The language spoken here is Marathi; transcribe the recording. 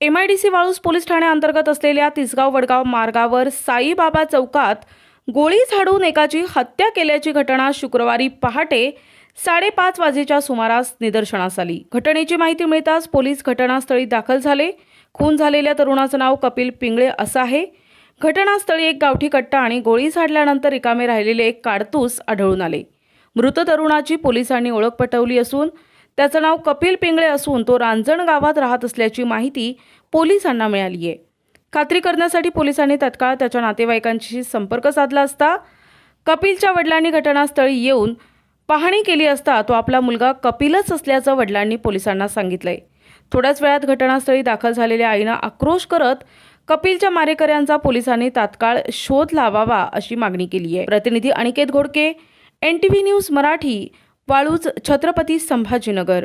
M I D C Waluj police ठाण्याअंतर्गत असलेल्या तिसगाव वडगाव मार्गावर साईबाबा चौकात गोळी झाडून एकाची हत्या केल्याची घटना शुक्रवारी पहाटे साडेपाच वाजेच्या सुमारास निदर्शनास आली. घटनेची माहिती मिळताच पोलीस घटनास्थळी दाखल झाले. खून झालेल्या तरुणाचं नाव कपिल पिंगळे असं आहे. घटनास्थळी एक गावठी कट्टा आणि गोळी झाडल्यानंतर रिकामे राहिलेले एक काडतूस आढळून आले. मृत तरुणाची पोलिसांनी ओळख पटवली असून त्याचं नाव कपिल पिंगळे असून तो रांजण गावात राहत असल्याची माहिती पोलिसांना मिळाली आहे. खात्री करण्यासाठी पोलिसांनी तत्काळ त्याच्या नातेवाईकांशी संपर्क साधला असता कपिलच्या वडिलांनी घटनास्थळी येऊन पाहणी केली असता तो आपला मुलगा कपिलच असल्याचं वडिलांनी पोलिसांना सांगितलंय. थोड्याच वेळात घटनास्थळी दाखल झालेल्या आईनं आक्रोश करत कपिलच्या मारेकऱ्यांचा पोलिसांनी तात्काळ शोध लावावा अशी मागणी केली आहे. प्रतिनिधी Aniket Ghodke N T V news Marathi Waluj Chhatrapati Sambhajinagar.